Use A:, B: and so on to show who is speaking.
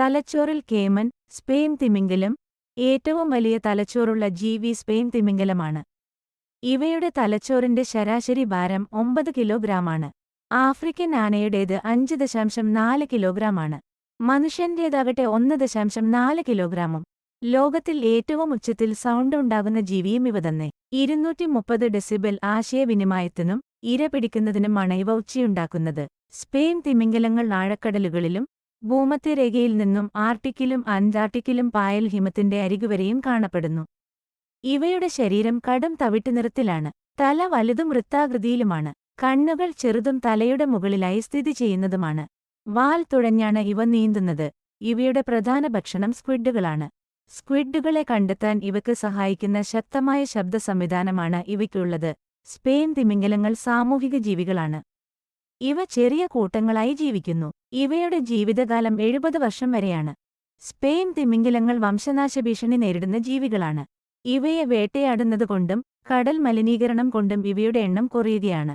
A: തലച്ചോറിൽ കേമൻ സ്പെയിൻ തിമിംഗലം ഏറ്റവും വലിയ തലച്ചോറുള്ള ജീവി സ്പെയിൻ തിമിംഗലമാണ്. ഇവയുടെ തലച്ചോറിന്റെ ശരാശരി ഭാരം ഒമ്പത് കിലോഗ്രാമാണ്. ആഫ്രിക്കൻ ആനയുടേത് അഞ്ച് ദശാംശം നാല് കിലോഗ്രാമാണ്. മനുഷ്യന്റേതാകട്ടെ ഒന്ന് ദശാംശം നാല് കിലോഗ്രാമും. ലോകത്തിൽ ഏറ്റവും ഉച്ചത്തിൽ സൗണ്ട് ഉണ്ടാകുന്ന ജീവിയും ഇവ തന്നെ ഇരുന്നൂറ്റി മുപ്പത് ഡെസിബൽ ആശയവിനിമയത്തിനും ഇര പിടിക്കുന്നതിനുമാണ് ഇവ ഉച്ചയുണ്ടാക്കുന്നത്. സ്പെയിൻ തിമിംഗലങ്ങൾ ആഴക്കടലുകളിലും ഭൂമധ്യരേഖയിൽ നിന്നും ആർട്ടിക്കിലും അന്റാർട്ടിക്കിലും പായൽ ഹിമത്തിന്റെ അരികുവരെയും കാണപ്പെടുന്നു. ഇവയുടെ ശരീരം കടും തവിട്ട് നിറത്തിലാണ്. തല വലുതും വൃത്താകൃതിയിലുമാണ്. കണ്ണുകൾ ചെറുതും തലയുടെ മുകളിലായി സ്ഥിതി ചെയ്യുന്നതുമാണ്. വാൽ തുഴഞ്ഞാണ് ഇവ നീന്തുന്നത്. ഇവയുടെ പ്രധാന ഭക്ഷണം സ്ക്വിഡുകളാണ്. സ്ക്വിഡുകളെ കണ്ടെത്താൻ ഇവയ്ക്ക് സഹായിക്കുന്ന ശക്തമായ ശബ്ദ സംവിധാനമാണ് ഇവയ്ക്കുള്ളത്. സ്പെയിൻ തിമിംഗലങ്ങൾ സാമൂഹിക ജീവികളാണ്. ഇവ ചെറിയ കൂട്ടങ്ങളായി ജീവിക്കുന്നു. ഇവയുടെ ജീവിതകാലം എഴുപത് വർഷം വരെയാണ്. സ്പെയിൻ തിമിംഗിലങ്ങൾ വംശനാശഭീഷണി നേരിടുന്ന ജീവികളാണ്. ഇവയെ വേട്ടയാടുന്നതുകൊണ്ടും കടൽ മലിനീകരണം കൊണ്ടും ഇവയുടെ എണ്ണം കുറയുകയാണ്.